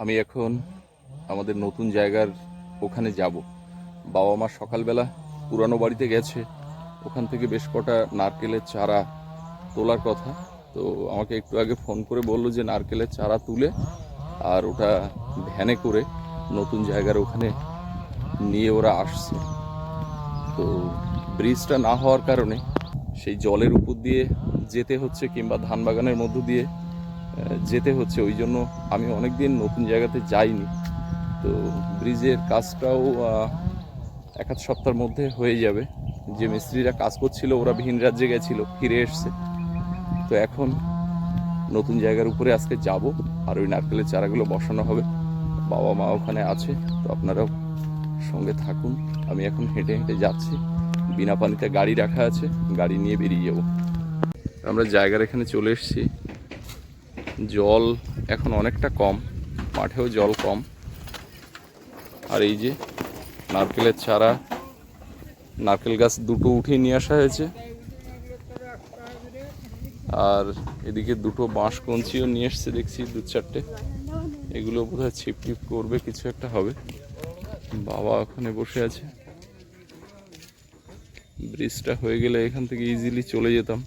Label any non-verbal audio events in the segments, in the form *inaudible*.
আমি এখন আমাদের নতুন জায়গার ওখানে যাব। বাবা মা সকালবেলা পুরানো বাড়িতে গেছে। ওখান থেকে বেশ কটা নারকেলের চারা তোলার কথা। তো আমাকে একটু আগে ফোন করে বলল যে নারকেলের চারা তুলে আর ওটা ভ্যানে করে নতুন জায়গার ওখানে নিয়ে ওরা আসছে। তো ব্রিজটা না হওয়ার কারণে সেই জলের উপর দিয়ে যেতে হচ্ছে কিংবা ধান বাগানের মধ্য দিয়ে যেতে হচ্ছে, ওই জন্য আমি অনেকদিন নতুন জায়গাতে যাইনি। তো ব্রিজের কাজটাও এক আধ সপ্তাহের মধ্যে হয়ে যাবে। যে মিস্ত্রিরা কাজ করছিল, ওরা ভিন রাজ্যে গেছিল, ফিরে এসছে। তো এখন নতুন জায়গার উপরে আজকে যাব, আর ওই নারকেলের চারাগুলো বসানো হবে। বাবা মা ওখানে আছে, তো আপনারাও সঙ্গে থাকুন। আমি এখন হেঁটে হেঁটে যাচ্ছি। বিনা পানিতে গাড়ি রাখা আছে, গাড়ি নিয়ে বেরিয়ে যাব। আমরা জায়গার এখানে চলে এসেছি। জল এখন অনেকটা কম, মাঠেও জল কম। আর এই যে নারকেলের চারা, নারকেল গাছ দুটো উঠিয়ে নিয়ে আসা হয়েছে। আর এদিকে দুটো বাঁশ কঞ্চিও নিয়ে এসছে দেখছি দু চারটে। এগুলো বোধ হয় ছিপ টিপ করবে, কিছু একটা হবে। বাবা ওখানে বসে আছে। ব্রিজটা হয়ে গেলে এখান থেকে ইজিলি চলে যেতাম।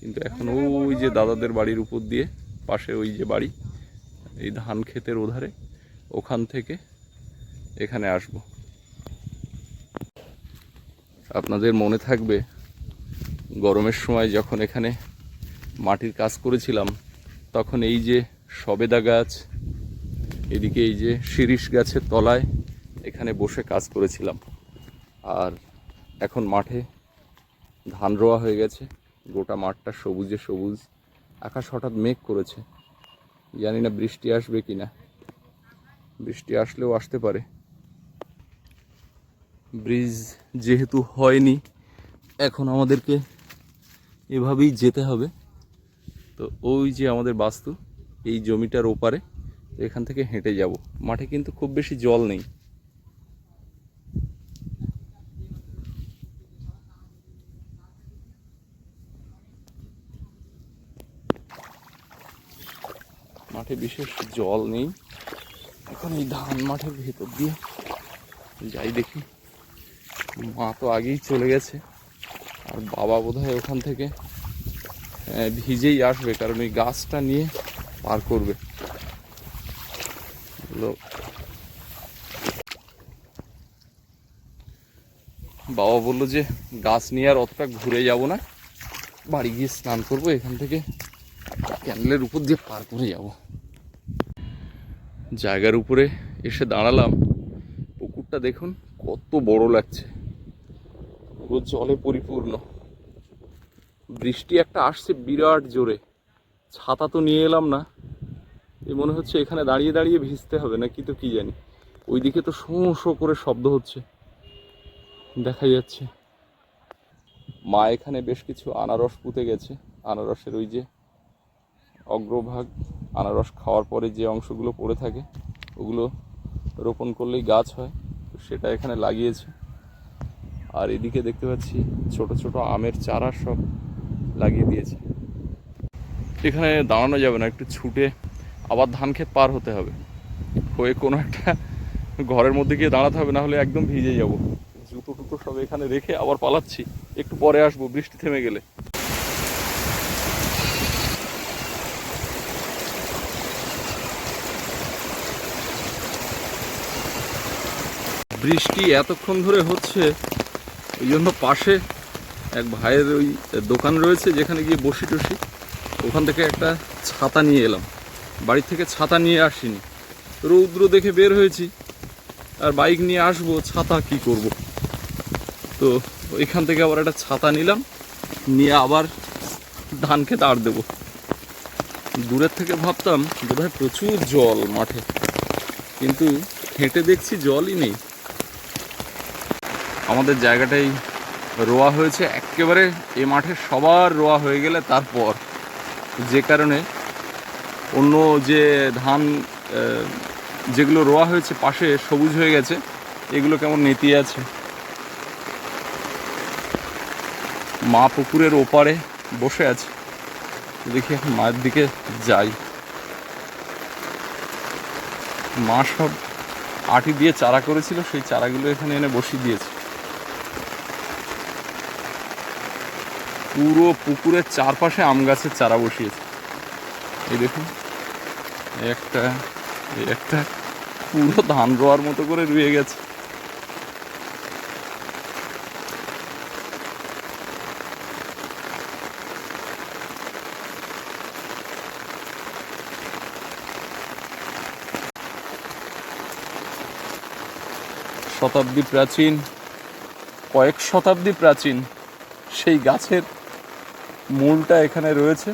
কিন্তু এখন ওই যে দাদাদের বাড়ির উপর দিয়ে পাশে ওই যে বাড়ি, এই ধান ক্ষেতের ওধারে, ওখান থেকে এখানে আসব। আপনাদের মনে থাকবে, গরমের সময় যখন এখানে মাটির কাজ করেছিলাম, তখন এই যে সবেদা গাছ, এদিকে এই যে শিরিষ গাছের তলায় এখানে বসে কাজ করেছিলাম। আর এখন মাঠে ধান রোয়া হয়ে গেছে, গোটা মাঠটা সবুজে সবুজ। আকাশ হঠাৎ মেঘ করেছে। জানি না বৃষ্টি আসবে কি না বৃষ্টি আসলেও আসতে পারে। ব্রিজ যেহেতু হয়নি, এখন আমাদেরকে এভাবেই যেতে হবে। তো ওই যে আমাদের বাস্তু, এই জমিটার ওপারে এখান থেকে হেঁটে যাব। মাঠে কিন্তু খুব বেশি জল নেই। মাঠে বিশেষ জল নেই। এখন এই ধান মাঠের ভেতর দিয়ে যাই দেখি। মা তো আগেই চলে গেছে, আর বাবা বোধহয় ওখান থেকে ভিজেই আসবে, কারণ ওই গাছটা নিয়ে পার করবে। বাবা বলল যে, গাছ নিয়ে আর অতটা ঘুরে যাব না, বাড়ি গিয়ে স্নান করব, এখান থেকে ক্যান্ডেলের উপর দিয়ে পার করে যাব। জায়গার উপরে এসে দাঁড়ালাম। পুকুরটা দেখুন, কত বড় লাগছে। পুরো জলে পরিপূর্ণ। বৃষ্টি একটা আসছে বিরাট জোরে। ছাতা তো নিয়ে এলাম না। এ মনে হচ্ছে এখানে দাঁড়িয়ে দাঁড়িয়ে ভিজতে হবে না কি তো কি জানি। ওইদিকে তো শোঁ শোঁ করে শব্দ হচ্ছে। দেখা যাচ্ছে। মা এখানে বেশ কিছু আনারস পুঁতে গেছে। আনারসের ওই যে অগ্রভাগ আনারস খাওয়ার পরে যে অংশগুলো পড়ে থাকে, ওগুলো রোপণ করলেই গাছ হয়, তো সেটা এখানে লাগিয়েছে। আর এদিকে দেখতে পাচ্ছি ছোট ছোট আমের চারা সব লাগিয়ে দিয়েছে। এখানে দাঁড়ানো যাবে না, একটু ছুটে আবার ধান ক্ষেত পার হতে হবে। হয়ে কোনো একটা ঘরের মধ্যে গিয়ে দাঁড়াতে হবে, না হলে একদম ভিজে যাব। জুতো টুতো সব এখানে রেখে আবার পালাচ্ছি, একটু পরে আসব, বৃষ্টি থেমে গেলে। বৃষ্টি এতক্ষণ ধরে হচ্ছে ওই জন্য পাশে এক ভাইয়ের ওই দোকান রয়েছে যেখানে গিয়ে বসি টসি। ওখান থেকে একটা ছাতা নিয়ে এলাম। বাড়ি থেকে ছাতা নিয়ে আসিনি। রৌদ্র দেখে বের হয়েছি। আর বাইক নিয়ে আসব, ছাতা কি করব? তো ওইখান থেকে আবার একটা ছাতা নিলাম। নিয়ে আবার ধান খেতে আর দেবো। দূরের থেকে ভাবতাম, বোধহয় প্রচুর জল মাঠে। কিন্তু হেঁটে দেখছি জলই নেই। আমাদের জায়গাটাই রোয়া হয়েছে। একেবারে এ মাঠে সবার রোয়া হয়ে গেলে তারপর যে কারণে অন্য যে ধান যেগুলো রোয়া হয়েছে পাশে সবুজ হয়ে গেছে, এগুলো কেমন নেতিয়ে আছে? মা পুকুরের ওপারে বসে আছে। দেখি এখন মায়ের দিকে যাই। মা সব আটি দিয়ে চারা করেছিল, সেই চারাগুলো এখানে এনে বসিয়ে দিয়েছে। পুরো পুকুরের চারপাশে আম গাছের চারা বসিয়েছে। এই দেখুন একটা একটা পুরো ধান রোয়ার মতো করে রুয়ে গেছে। শতাব্দী প্রাচীন, কয়েক শতাব্দী প্রাচীন সেই গাছের মূলটা এখানে রয়েছে।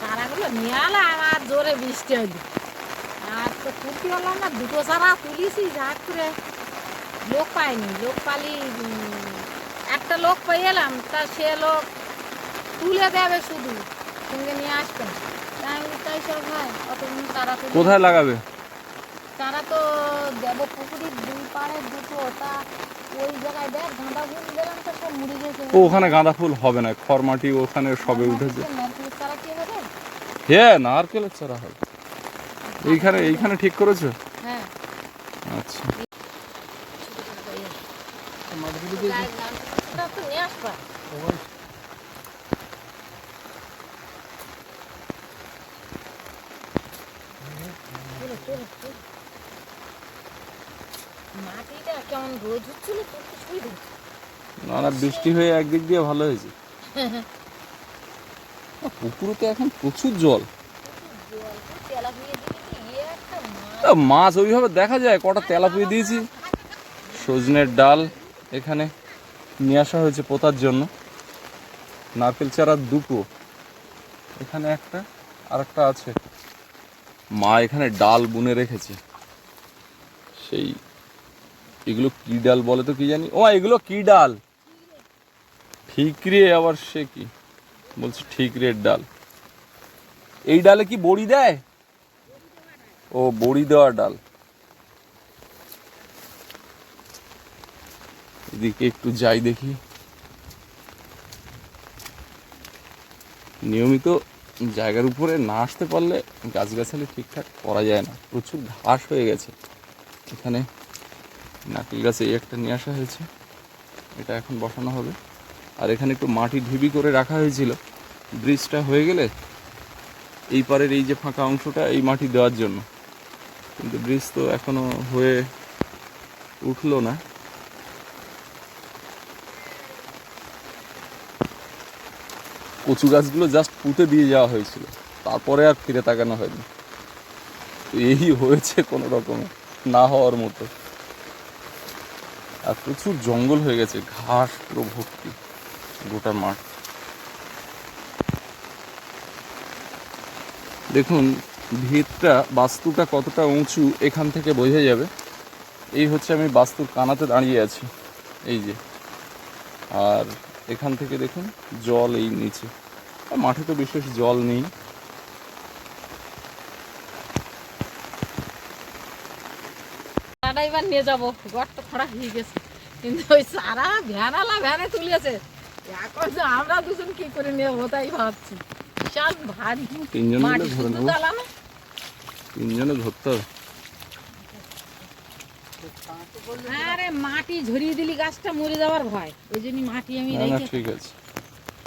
চারাগুলো নিয়ে আমার জোরে বৃষ্টি হইল। আর তো তুলতে পারলাম না দুটো চারা তুলিছি যা করে লোক পাইনি। লোক পালি একটা লোক পেয়ে এলাম তা সে লোক তুলে দেবে শুধু সঙ্গে নিয়ে আসবে। তাই তাই সব হয় অতদিন তারা কোথায় লাগাবে? তারা তো দেব পুকুরের দুই পাড়ে দুটো তা ও ওখানে গাঁদা ফুল হবে না খড়মাটি ওখানে সবে উঠেছে। হ্যাঁ নারকেলের চারা হবে। এইখানে এইখানে ঠিক করেছ? হ্যাঁ। আচ্ছা। ওটা তো নিয়ে আসবা চলো, চলো, চলো। মাটিটা কেমন রোজ হচ্ছিল না বৃষ্টি হয়ে একদিক দিয়ে ভালো হয়েছে। পুকুরে তো এখন প্রচুর জল। মাছ ওইভাবে দেখা যায়, কটা তেলাপিয়ে দিয়েছি। সজনের ডাল এখানে নিয়ে আসা হয়েছে পোতার জন্য। নারকেল চারা দুটো। এখানে একটা আর একটা আছে। মা এখানে ডাল বুনে রেখেছে। সেই এগুলো কি ডাল বলে তো কি জানি? ও এগুলো কি ডাল? ঠিকরে, আবার সে কি? বলছে ঠিকরের ডাল। এই ডালে কি বড়ি দেয়? ও, বড়ি দেওয়া ডাল। এদিকে একটু যাই দেখি। নিয়মিত জায়গার উপরে না আসতে পারলে গাছগাছালি ঠিকঠাক করা যায় না। প্রচুর ঘাস হয়ে গেছে। এখানে নারকেল গাছে এই একটা নিয়ে আসা হয়েছে। এটা এখন বসানো হবে। আর এখানে একটু মাটি ঢিবি করে রাখা হয়েছিল। ব্রিজটা হয়ে গেলে এই পারের এই যে ফাঁকা অংশটা, এই মাটি দেওয়ার জন্য। কিন্তু ব্রিজ তো এখনও হয়ে উঠল না। কচু গাছগুলো জাস্ট পুঁতে দিয়ে যাওয়া হয়েছিল। তারপরে আর ফিরে তাকানো হয়নি। এই হয়েছে কোনো রকমে না হওয়ার মতো। আর প্রচুর জঙ্গল হয়ে গেছে, ঘাস পুরো ভর্তি, গোটা মাঠ। দেখুন ভিতটা বাস্তুটা কতটা উঁচু এখান থেকে বোঝা যাবে। এই হচ্ছে আমি বাস্তুর কানাতে দাঁড়িয়ে আছি, এই যে। আর এখান থেকে দেখুন, জল এই নিচে। মাঠে তো বিশেষ জল নেই চারাটা এবার নিয়ে যাব। গর্ত খোঁড়া হয়ে গেছে। কিন্তু ওই সারা ভ্যানালা ভ্যানে তুলেছে। এখন যে আমরা দুজন কি করে নেব তাই ভাবছি। বিশাল ভারী মাটি। তিনজনে ধরতে হবে। আরে মাটি ঝরিয়ে দিলি গাছটা মরে যাওয়ার ভয়। ওই জন্য মাটি আমি রেখে ঠিক আছে।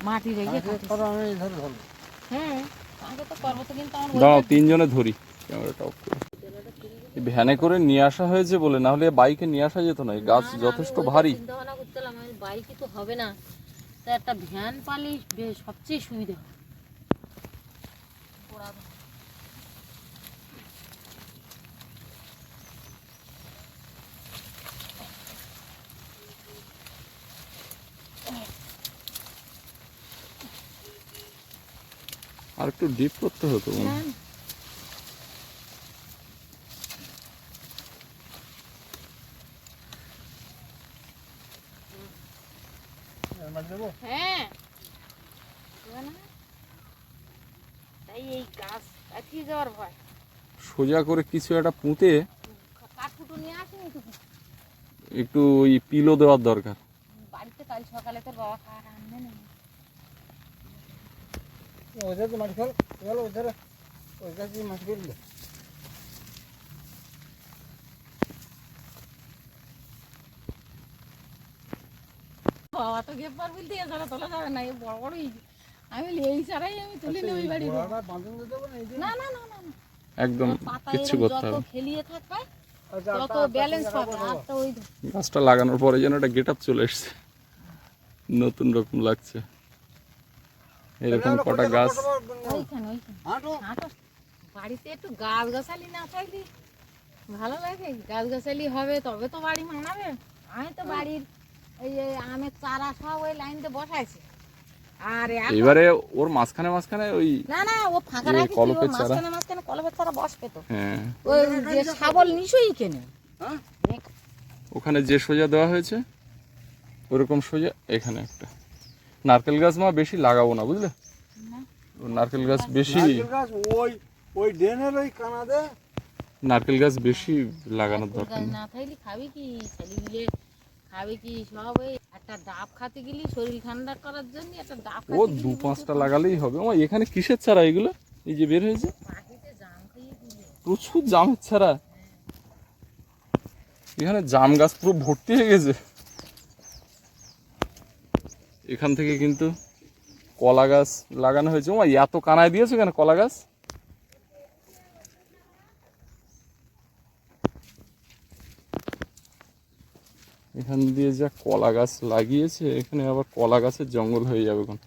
মাটি রেখে হ্যাঁ আগে তো করব তো কিন্তু আমার দাঁড়াও তিনজনে ধরি। ক্যামেরাটা অফ করে। ভ্যানে করে নিয়ে আসা হয়েছে বলে না হলে বাইকে নিয়ে আসা যেত না এই গাছ যথেষ্ট ভারী। চিন্তা ভাবনা করছিলাম আমি বাইকে তো হবে না। তা একটা ভ্যান পালি সবচেয়ে সুবিধা আর একটু ডিপ করতে হতো মনে হয়। হ্যাঁ। হ্যাঁ হবে না? তাই এই গাছ কাটিয়ে যাওয়ার ভয়। সোজা করে কিছু একটা পুঁতে কাঠকুটো নিয়ে আসেনি তো একটু ওই পিলো দেওয়ার দরকার। বাড়িতে কাল সকালে তোর বাবা তো মাটি ফেল ফেল ওইধারে ওই গাছ মাটি ফেললে বাবা তো গেপার বলতে এছাড়া তোলা যাবে না বড় বড়ই। আমি এই ছাড়াই আমি তুলি আচ্ছা, নেই বাড়ি গোড়াটা বাঁধন দিতে হবে না না না না না না। একদম কিচ্ছু করতে হবে। খেলিয়ে থাকবে আচ্ছা, তত আটটা- আটটা ব্যালেন্স পাবে। কাপড় ওই গাছটা লাগানোর পরে যেন একটা গেট আপ চলে এসছে। নতুন রকম লাগছে। এরকম কটা গাছ। ওইখানে ওইখানে। হাঁটো। হাঁটো। বাড়িতে একটু গাছ গাছালি না থাকলে ভালো লাগে। গাছ গাছালি হবে তবে তো বাড়ি মানাবে। আমি তো বাড়ির এই আমের চারা সব ওই লাইনতে বসাইছি। এবারে ওর মাঝখানে মাঝখানে ওই না না ও ফাঁকা রাখি কলপের চারা। মাঝখানে মাঝখানে কলপের চারা বসবে তো। হ্যাঁ। ওই যে শাবল নিশ্চয়ই কেনে। হ্যাঁ? ওখানে যে সোজা দেওয়া হয়েছে ওরকম সোজা এখানে একটা। নারকেল গাছ মা বেশি লাগাবো না বুঝলে? নারকেল গাছ বেশি নারকেল গাছ ওই ওই ড্রেনের ওই কানাদে? নারকেল গাছ বেশি লাগানোর দরকার না থাকলে খাবি কি? খাবে কি সব? ওই একটা ডাব খাতে গেলি শরীর ঠান্ডা করার জন্য একটা ডাব ও দু পাঁচটা লাগালেই হবে। ও এখানে কিসের চারা এগুলো? এই যে বের হয়েছে। প্রচুর জামের চারা এখানে জাম গাছ পুরো ভর্তি হয়ে গেছে। এখান থেকে কিন্তু কলা গাছ লাগানো হয়েছে। ও এত কানায় দিয়েছে কেন কলা গাছ? এখান দিয়ে যা কলা গাছ লাগিয়েছে, এখানে আবার কলা গাছের জঙ্গল হয়ে যাবে এখন।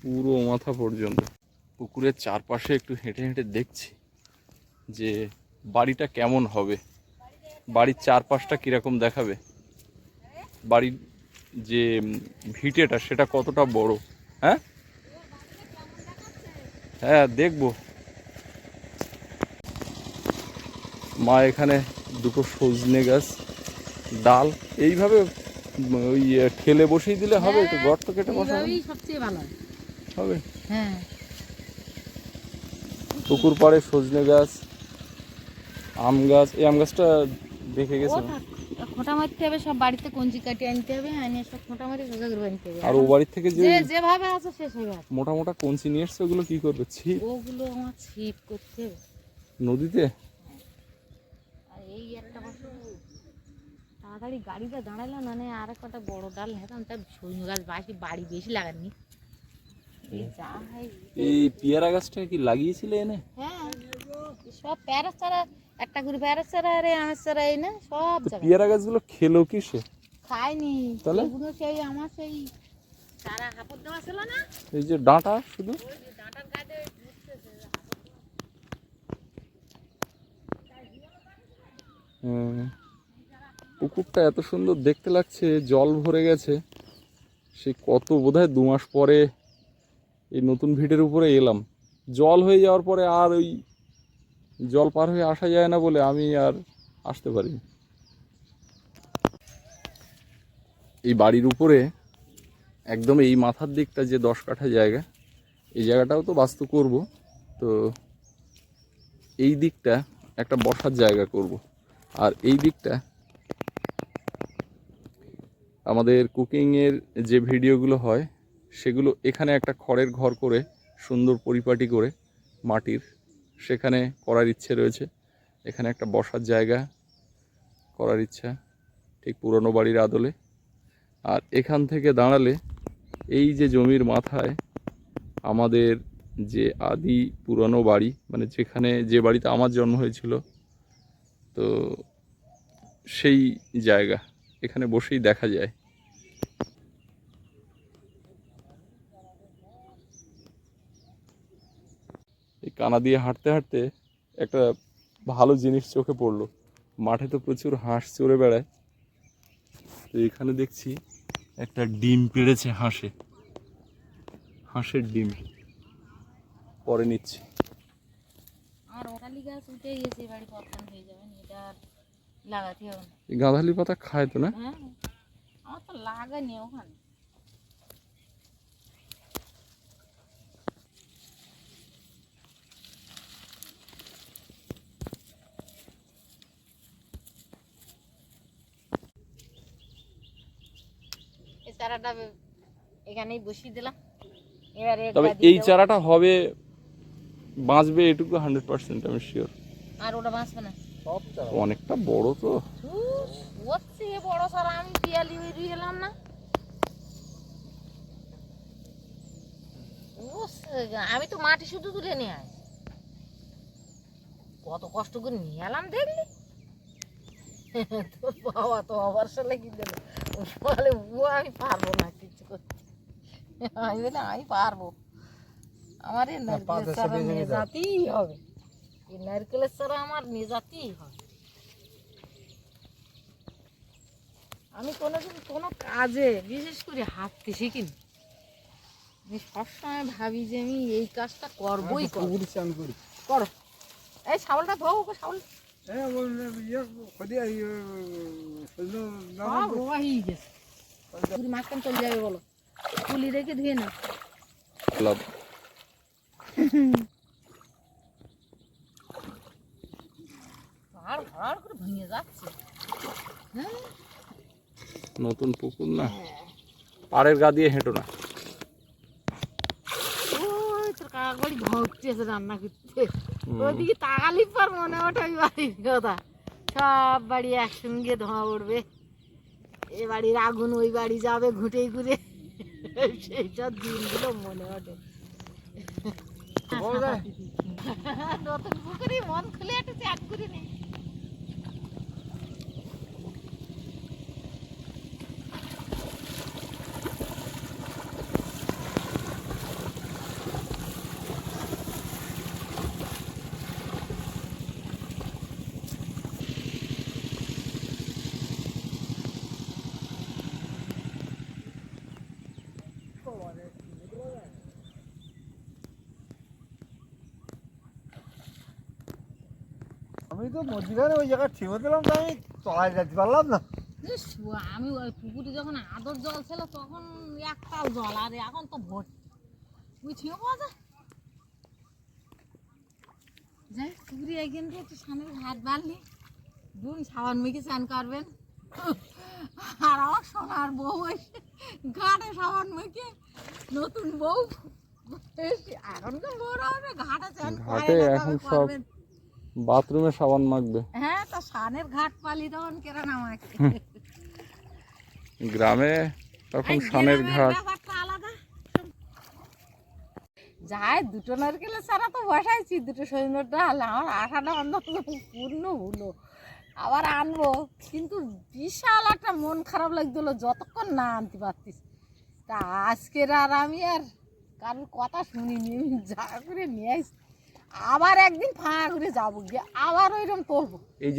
পুরো মাথা পর্যন্ত। পুকুরের চারপাশে একটু হেঁটে হেঁটে দেখছি যে বাড়িটা কেমন হবে। বাড়ির চারপাশটা কীরকম দেখাবে? বাড়ির যে ভিটেটা সেটা কতটা বড়? হ্যাঁ? হ্যাঁ দেখব। মা এখানে দুটো সজনে গাছ ডাল এইভাবে ওই ঠেলে বসিয়ে দিলে হবে একটু গর্ত কেটে বসাবে? সবচেয়ে ভালো হবে? হ্যাঁ। পুকুর পাড়ে সজনে গাছ আম গাছ এই আম গাছটা দেখে গেছে? খোঁটা মারতে হবে সব বাড়িতে কঞ্চি কাটিয়ে আনতে হবে সব খোঁটা মারি সোজা করে আনতে হবে। আর ও বাড়ির থেকে যে যে যেভাবে আছে সে সেভাবে। মোটা মোটা কঞ্চি নিয়ে এসছে ওগুলো কি করবে? ছিপ? ওগুলো আমার ছিপ করতে হবে। নদীতে আর এই একটা বছর তাড়াতাড়ি গাড়িটা দাঁড়াল না না আর কটা বড় ডাল নিতাম তার সৈন্য গাছ বাসি বাড়ি বেশি লাগাননি এই পেয়ারা গাছটা কি লাগিয়েছিলে এনে? হ্যাঁ সব প্যারেস চারা একটা করে প্যারেস চারা আরে আমের চারা এই না সব তো পেয়ারা গাছগুলো খেলো কি সে খায়নি। তাহলে? এগুলো সেই আমার সেই চারা হাঁপড় দেওয়া ছিল না? এই যে ডাঁটা শুধু? ডাঁটার কাছে হুম। পুকুরটা এত সুন্দর দেখতে লাগছে, জল ভরে গেছে। সে কত বোধহয় দু মাস পরে এই নতুন ভিটের উপরে এলাম। জল হয়ে যাওয়ার পরে আর ওই জল পার হয়ে আসা যায় না বলে আমি আর আসতে পারি এই বাড়ির উপরে একদম এই মাথার দিকটা যে দশ কাঠা জায়গা, এই জায়গাটাও তো বাস্তু করব। তো এই দিকটা একটা বসার জায়গা করব। আর এই দিকটা আমাদের কুকিংয়ের যে ভিডিওগুলো হয়, সেগুলো এখানে একটা খড়ের ঘর করে, সুন্দর পরিপাটি করে মাটির, সেখানে করার ইচ্ছে রয়েছে। এখানে একটা বসার জায়গা করার ইচ্ছা, ঠিক পুরনো বাড়ির আদলে। আর এখান থেকে দাঁড়ালে এই যে জমির মাথায় আমাদের যে আদি পুরনো বাড়ি মানে যেখানে যে বাড়িতে আমার জন্ম হয়েছিল, তো সেই জায়গা। এখানে বসেই দেখা যায়। এই কানা দিয়ে হাঁটতে হাঁটতে একটা ভালো জিনিস চোখে পড়ল। মাঠে তো প্রচুর হাঁস চড়ে বেড়ায়। তো এখানে দেখছি একটা ডিম পেড়েছে হাঁসে। হাঁসের ডিম। পরে নিচ্ছি। আর গাছ উঠে গেছে বাড়ি পতন হয়ে যাবে। এটা লাগাতে হবে গাঁধালি পাতা খায় তো না? হ্যাঁ আমার তো লাগানি ওখানে। এই চারাটা এখানেই বসিয়ে দিলাম। এবার তবে এই চারাটা হবে বাঁচবে এটুকু হান্ড্রেড পার্সেন্ট আমি শিওর আর ওটা বাঁচবে না। অনেকটা বড় তো। বড় সারা আমি পিয়ালি বেরিয়ে এলাম না। আমি তো মাটি শুধু তুলে নিয়ে কত কষ্ট করে নিয়ে এলাম দেখলি? তোর বাবা তো আবার সালে কি দেবে। ও বলে ও আমি পারব না কিছু করতে। আমি বলে আমি পারব। আমার দাও। যাতেই হবে। এই নারকেলের চারা আমার নিয়ে যাতেই হবে আমি কোনোদিন কোনো কাজে বিশেষ করে হাঁটতে শিখিনি আমি সবসময় ভাবি যে আমি এই কাজটা করবই করি করো এই ছাগলটা ধো ওকে ছাগল হ্যাঁ বল ইয়ে খদি এই সজনো সব রোয়া হয়ে গেছে পুরি মাঝখান চলে যাবে বলো তুলি রেখে ধুয়ে না আর ভাড় করে ভেঙে যাচ্ছে। হ্যাঁ? নতুন পুকুর না? পাড়ের গা দিয়ে হেঁটো না। কাকাবাড়ি ভক্তি আছে রান্না করতে। ওইদিকে তাকালি পর মনে ওঠে ওই বাড়ির কথা। সব বাড়ি একসঙ্গে ধোঁয়া উঠবে এ বাড়ির আগুন ওই বাড়ি যাবে ঘুটে ঘুরে সেই সব দিনগুলো মনে ওঠে। নতুন পুকুরে মন খুলে একটু চ্যাট করে নি আমি তো মধ্যখানে ওই জায়গায় ঠিক দিলাম তো আমি তলায় যেতে পারলাম না। আমি ওই পুকুরে যখন আদর জল ছিল তখন একটাও জল আর এখন তো ভর্তি। বুঝিও পাওয়া যায় যাই পুকুরে একদিন একটু সামনে হাত বাড়লি। দুন সাবান মেখে স্নান করবেন। আর আমার সোনার বউ এসে ঘাটে সাবান মেখে নতুন বউ এখন তো বড় হবে ঘাটে স্নান ঘাটে এখন সব- করবেন। বাথরুমে সাবান মাখবে। হ্যাঁ তা সানের ঘাট পালি তখন কেরা নামাকে গ্রামে তখন সানের ঘাট। যাই দুটো নারকেলের সারা তো বসাইছি দুটো সৈন্যর ডাল আমার আশাটা অন্তত পূর্ণ হলো। আবার আনব কিন্তু বিশাল একটা মন খারাপ লাগছিল যতক্ষণ না আনতে পারতিস। তা আজকের আর আমি আর কারোর কথা শুনিনি আমি যা করে নিয়ে আসি আবার একদিন ফাঁকা করে যাব গিয়ে আবার ওইরকম তুলবো।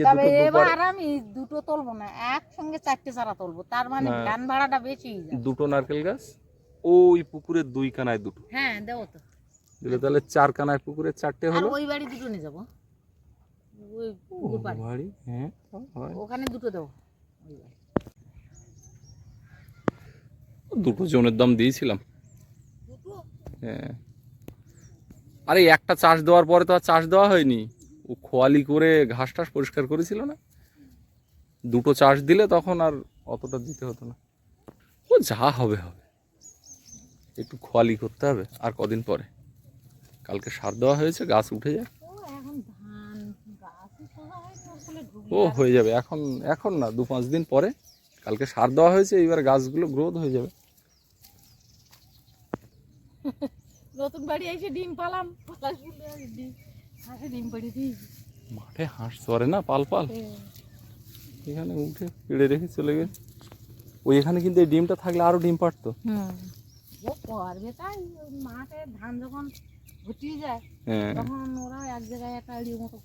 তবে এবার আমি দুটো তুলবো না একসঙ্গে চারটে চারা তুলবো। তার মানে না। ভ্যান ভাড়াটা বেশি দুটো নারকেল গাছ ওই পুকুরের দুই কানায় দুটো। হ্যাঁ দেবো তো। দিলে তাহলে চার কানায় পুকুরে চারটে হলো? ওই বাড়ি দুটো নিয়ে যাব। ওই পুকুর বাড়ি হ্যাঁ ওখানে দুটো দেবো। দুটো জনের দাম দিয়েছিলাম। হ্যাঁ। আরে একটা চাষ দেওয়ার পরে তো আর চাষ দেওয়া হয়নি। ও খোয়ালি করে ঘাস টাস পরিষ্কার করেছিল না? দুটো চাষ দিলে তখন আর অতটা দিতে হতো না। ও যা হবে হবে। একটু খোয়ালি করতে হবে আর কদিন পরে। কালকে সার দেওয়া হয়েছে গাছ উঠে যায় ও হয়ে যাবে। এখন এখন না দু পাঁচ দিন পরে। কালকে সার দেওয়া হয়েছে এইবার গাছগুলো গ্রোথ হয়ে যাবে। *laughs* নতুন বাড়ি এসে ডিম পালাম পালা শুনলে ডিম হাঁসে ডিম পাড়ি দিয়েছি। মাঠে হাঁস চরে না পাল পাল? এখানে উঠে পেড়ে রেখে চলে গেছে ওই এখানে কিন্তু এই ডিমটা থাকলে আরও ডিম পারতো ও করবে তাই মাঠে ধান যখন ঘুটিয়ে যায় হ্যাঁ। তখন ওরা এক জায়গায় একটা আড়ির মতো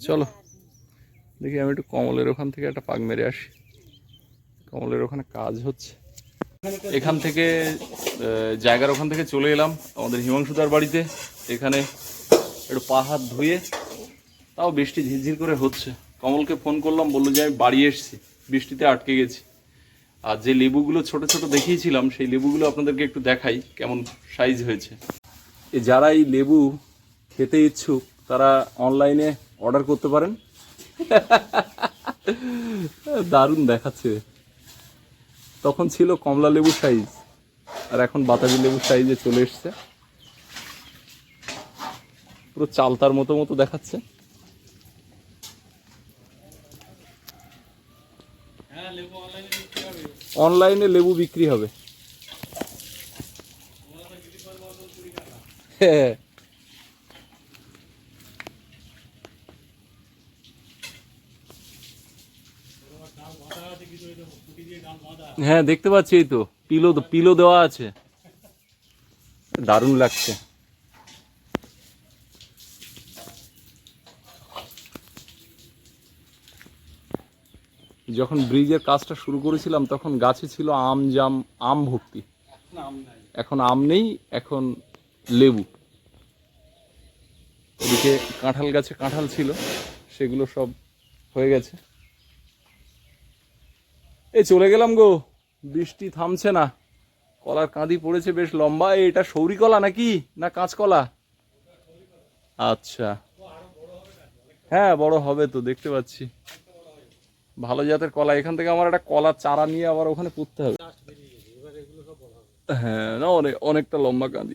চলো। দেখি আমি একটু কমলের ওখান থেকে একটা পাক মেরে আসি। কমলের ওখানে কাজ হচ্ছে। এখান থেকে জায়গার ওখান থেকে চলে এলাম আমাদের হিমাংশুদার বাড়িতে। এখানে একটু পা হাত ধুয়ে, তাও বৃষ্টি ঝিরঝির করে হচ্ছে। কমলকে ফোন করলাম, বলল যে আমি বাড়ি এসেছি, বৃষ্টিতে আটকে গেছি। আর যে লেবুগুলো ছোট ছোট দেখিয়েছিলাম, সেই লেবুগুলো আপনাদেরকে একটু দেখাই কেমন সাইজ হয়েছে। এ যারা এই লেবু খেতে ইচ্ছুক, তারা অনলাইনে অর্ডার করতে পারেন। *laughs* দারুণ দেখাচ্ছে। তখন ছিল কমলা লেবু সাইজ আর এখন বাতাবি লেবু সাইজে চলে এসছে। পুরো চালতার মতো মতো দেখাচ্ছে। অনলাইনে লেবু বিক্রি হবে। হ্যাঁ। হ্যাঁ দেখতে পাচ্ছি এই তো। পিলো পিলো দেওয়া আছে। দারুণ লাগছে। যখন ব্রিজের কাজটা শুরু করেছিলাম, তখন গাছে ছিল আম, জাম, আম ভর্তি। এখন আম নেই, এখন লেবু। ওদিকে কাঁঠাল গাছে কাঁঠাল ছিল, সেগুলো সব হয়ে গেছে। এই চলে গেলাম গো। বৃষ্টি থামছে না। কলার কাঁদি পড়েছে বেশ লম্বা। এটা সৌরি কলা নাকি? না কাঁচকলা আচ্ছা। হ্যাঁ বড় হবে তো, দেখতে পাচ্ছি। ভালো জাতের কলা। এখান থেকে আমার একটা কলার চারা নিয়ে আবার ওখানে পুঁততে হবে। হ্যাঁ না, অনেক, অনেকটা লম্বা কাঁদি।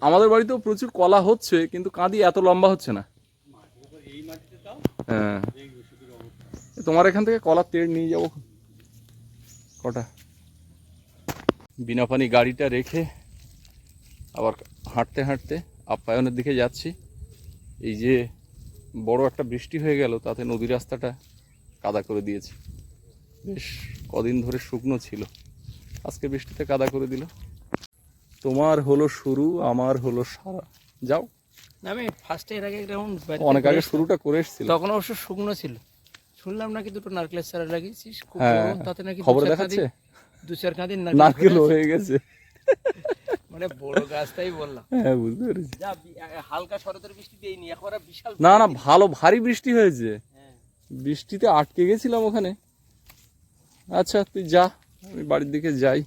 আমাদের বাড়িতেও প্রচুর কলা হচ্ছে, কিন্তু কাঁদি এত লম্বা হচ্ছে না। হ্যাঁ। তোমার এখান থেকে কলার তেড় নিয়ে যাব। কটা? বিনা পানি গাড়িটা রেখে আবার হাঁটতে হাঁটতে আপ্যায়নের দিকে যাচ্ছি। এই যে বড় একটা বৃষ্টি হয়ে গেল তাতে নদী রাস্তাটা কাদা করে দিয়েছে। বেশ কদিন ধরে শুকনো ছিল। আজকে বৃষ্টিতে কাদা করে দিল। তোমার হলো শুরু আমার হলো সারা। যাও। না, আমি ফার্স্টে এর আগে একটা অনেক আগে শুরুটা করে এসেছিল তখন অবশ্য শুকনো ছিল। শুনলাম নাকি দুটো নারকেলের চারা লাগিয়েছিস হ্যাঁ তাতে নাকি খবর দেখাচ্ছে? দু চার কাঁদি নারকেল হয়ে গেছে। মানে বড় গাছটাই বললাম। হ্যাঁ বুঝতে পেরেছি। যা হালকা শরতের বৃষ্টি দেয়নি এখন আর বিশাল না না ভালো ভারী বৃষ্টি হয়েছে। হ্যাঁ। বৃষ্টিতে আটকে গেছিলাম ওখানে। আচ্ছা তুই যা আমি বাড়ির দিকে যাই।